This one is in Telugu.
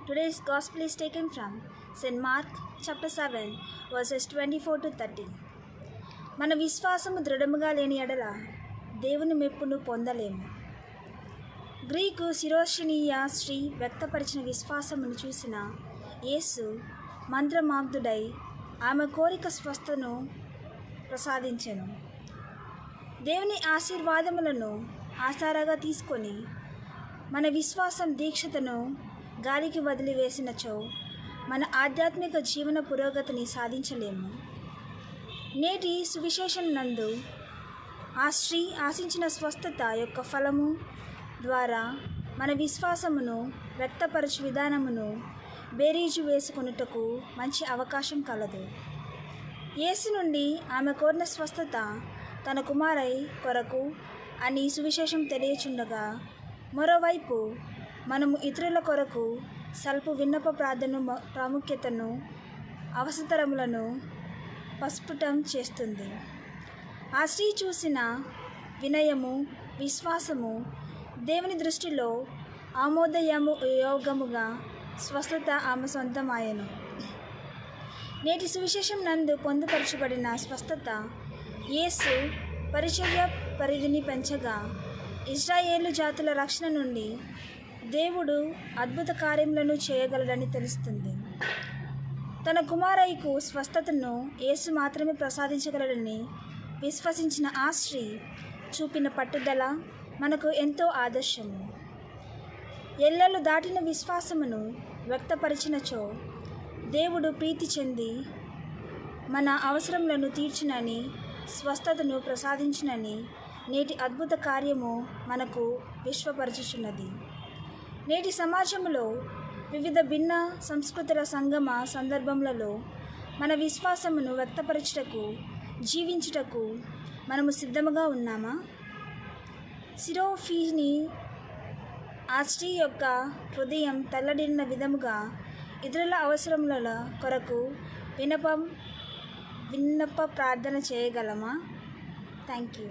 Today's Today's gospel is taken from St. Mark chapter 7 verses 24 to 30. మన విశ్వాసము దృఢముగా లేని ఎడల దేవుని మెప్పును పొందలేము గ్రీకు శిరోషణీయ స్త్రీ వ్యక్తపరిచిన విశ్వాసమును చూసిన యేసు మంత్రమాగ్ధుడై ఆమె కోరిక స్వస్థను ప్రసాదించెను దేవుని ఆశీర్వాదములను ఆసారాగా తీసుకొని మన విశ్వాసం దీక్షతను గాలికి వదిలివేసినచో మన ఆధ్యాత్మిక జీవన పురోగతిని సాధించలేము. నేటి సువిశేషం నందు ఆ స్త్రీ ఆశించిన స్వస్థత యొక్క ఫలము ద్వారా మన విశ్వాసమును వ్యక్తపరచు విధానమును బేరీజు వేసుకొనుటకు మంచి అవకాశం కలదు. యేసు నుండి ఆమె కోరిన స్వస్థత తన కుమారై కొరకు అని సువిశేషం తెలియచుండగా మరోవైపు మనము ఇతరుల కొరకు స్వల్ప విన్నప ప్రార్థన ప్రాముఖ్యతను అవసరములను పస్ఫుటం చేస్తుంది. ఆ స్త్రీ చూసిన వినయము విశ్వాసము దేవుని దృష్టిలో ఆమోదయము యోగముగా స్వస్థత ఆమె సొంతమాయను. నేటి సువిశేషం నందు పొందుపరచబడిన స్వస్థత యేసు పరిచర్య పరిధిని పెంచగా ఇజ్రాయేలు జాతుల రక్షణ నుండి దేవుడు అద్భుత కార్యములను చేయగలడని తెలుస్తుంది. తన కుమారయ్యకు స్వస్థతను యేసు మాత్రమే ప్రసాదించగలడని విశ్వసించిన ఆ స్త్రీ చూపిన పట్టుదల మనకు ఎంతో ఆదర్శము. ఎల్లలు దాటిన విశ్వాసమును వ్యక్తపరిచినచో దేవుడు ప్రీతి చెంది మన అవసరములను తీర్చినని స్వస్థతను ప్రసాదించినని నేటి అద్భుత కార్యము మనకు విశ్వపరచుచున్నది. నేటి సమాజంలో వివిధ భిన్న సంస్కృతుల సంగమ సందర్భములలో మన విశ్వాసమును వ్యక్తపరచుటకు జీవించుటకు మనము సిద్ధముగా ఉన్నామా? సిరోఫీని ఆ స్త్రీ యొక్క హృదయం తల్లడిన విధముగా ఇతరుల అవసరముల కొరకు వినపం విన్నప ప్రార్థన చేయగలమా? Thank you